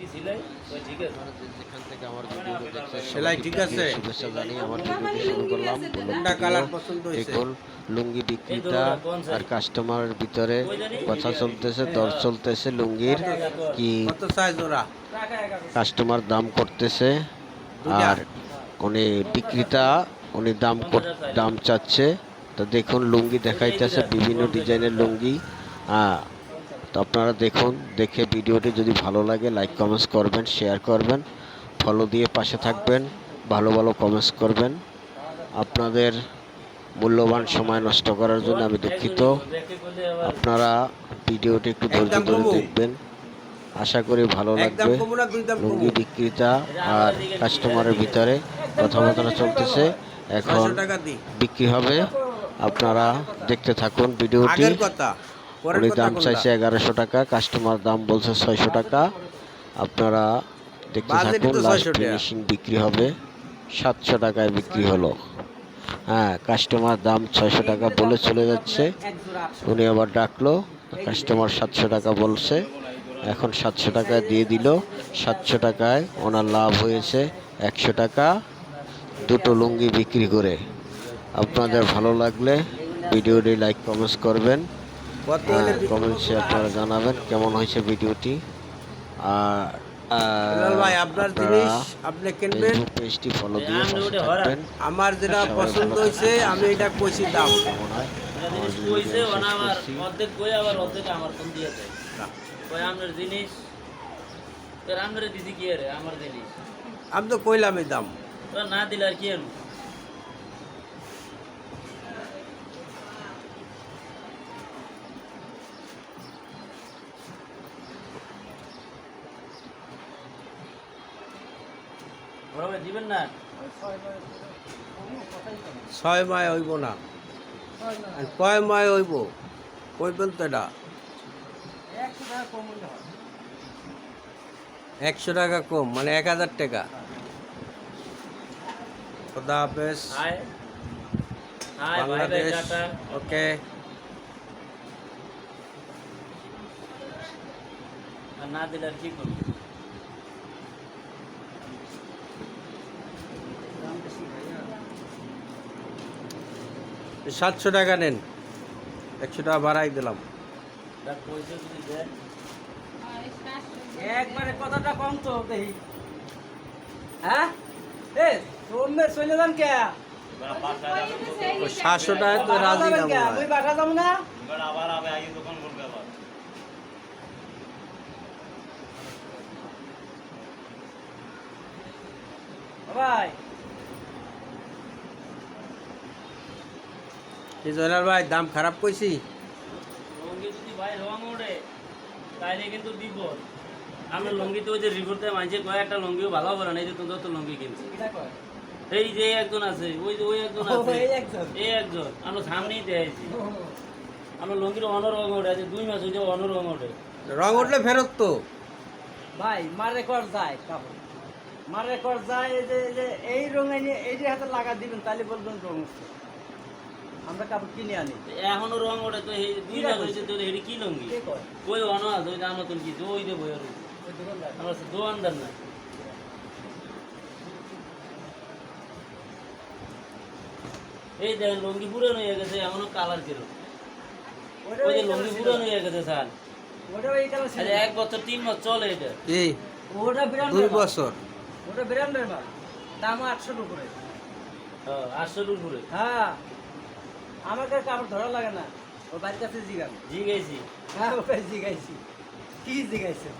যেখান থেকে আমার ভিডিওটি দেখছেন সেলাই ঠিক আছে? শুভেচ্ছা জানিয়ে আমার ভিডিওটি শুরু করলাম কোনটা কালার পছন্দ হয়েছে? দেখুন লুঙ্গি বিক্রেতা আর কাস্টমারের ভিতরে কথা চলতেছে দর চলতেছে লুঙ্গির। কি? কাস্টমার দাম করতেছে আর উনি বিক্রেতা উনি দাম কর- দাম চাচ্ছে। তো দেখুন লুঙ্গি দেখাইতেছে বিভিন্ন ডিজাইনের লুঙ্গি। আহ, তো আপনারা দেখুন দেখে ভিডিওটি যদি ভালো লাগে লাইক কমেন্টস করবেন শেয়ার করবেন ফলো দিয়ে পাশে থাকবেন ভালো ভালো কমেন্টস করবেন। আপনাদের মূল্যবান সময় নষ্ট করার জন্য আমি দুঃখিত। আপনারা ভিডিওটি একটু ধৈর্য ধরে। দেখবেন। আশা করি ভালো লাগবে। লুঙ্গি বিক্রেতা আর কাস্টমারের ভিতরে কথাবার্তা চলতেছে। এখন বিক্রি হবে। আপনারা দেখতে থাকুন ভিডিওটি। উনি দাম চাইছে এগারোশো টাকা কাস্টমার দাম বলছে ছয়শো টাকা। আপনারা দেখতে থাকুন লাস্ট ফিনিশিং বিক্রি হবে। সাতশো টাকায় বিক্রি হলো। হ্যাঁ কাস্টমার দাম ছয়শো টাকা বলে চলে যাচ্ছে। উনি আবার ডাকলো কাস্টমার সাতশো টাকা বলছে। এখন সাতশো টাকা দিয়ে দিল। সাতশো টাকায় ওনার লাভ হয়েছে একশো টাকা। দুটো লুঙ্গি বিক্রি করে। আপনাদের ভালো লাগলে ভিডিওটি লাইক কমেন্টস করবেন। কমেন্টসে আপনারা জানাবেন কেমন হয়েছে ভিডিওটি। আর ভাই আপনার জিনিস আপনি কিনবেন। পেজটি ফলো দিয়ে আমি পাশে ওটা হরা। থাকবেন। আমার যেটা পছন্দ হয়েছে আমি এটা কইছি দাম। হয়? কইছে আমি ওনা শেষ অর্ধেক কই আবার অর্ধেক আমার ফোন দিয়ে দেয়। কই আপনার জিনিস? তোর আপনার দিদি কি রে আমার জিনিস? আমি তো কইলামই দাম। না দিলে আর কি আনব? ছয় মায় হইব না। আর কয় মায় হইব? কইবেন তো এটা? একশো টাকা কম মানে এক হাজার টাকা। খোদা হাফেজ। বাংলাদেশ ওকে। না দিলে আর কি করব? সাতশো টাকা নেন। একশো টাকা বাড়াই দিলাম। একবারে কথাটা কম তো দেখি হ্যাঁ? এ তোমরা চলে যান কে? সাতশো টাকা তো রাজি না ওই। যাব না? আবার আবে আগে দোকান করবে আবার। ভাই। কি জয়নাল ভাই দাম খারাপ কইছি। লঙ্গি যদি ভাই রং ওঠে তাইলে কিন্তু দিব। আমরা লঙ্গিতে ওই যে রিপোর্টে মাঝে কয়েকটা লঙ্গিও ভালো বলে না এই যে তোমরা তো লঙ্গি কিনছি। এটা কয়? এই যে একজন আছে ওই যে ওই একজন আছে এই একজন। এই একজন আমরা সামনেই দেখেছি আমরা লঙ্গির অনর রং ওঠে আছে দুই মাস হয়েছে অনর রং ওঠে রং উঠলে ফেরত তো। ভাই মার রেকর্ড যায় কাপড়। মার রেকর্ড যায় এই যে এই যে এই রঙ এনে এই যে হাতে লাগা দিবেন তাহলে বলবেন রং উঠছে। আমরা কাপড় কিনে আনি। এখনও রং ওঠে তো এই দুই মাস হয়েছে তো এটি কি লঙ্গি? ওই দাম নতুন কি ওই দেবো আর আমার দোকানদার না এই দেখেন লঙ্গি পুরানো হয়ে গেছে এখনও কালার কিরো ওই যে লঙ্গি কালার হয়ে গেছে স্যার। ওটা ওই কালার এক বছর তিন মাস চলে এটা। এই ওটা বিরাট দুই বছর। ওটা বিরান্ডের মাল। দাম আটশোর উপরে। হ্যাঁ, আটশোর উপরে। হ্যাঁ। আমাকে আমার ধরা লাগে না। ও বাড়ির কাছে জিগাম জিগাইছি। হ্যাঁ ওকে জিগাইছি। কি জিগাইছে?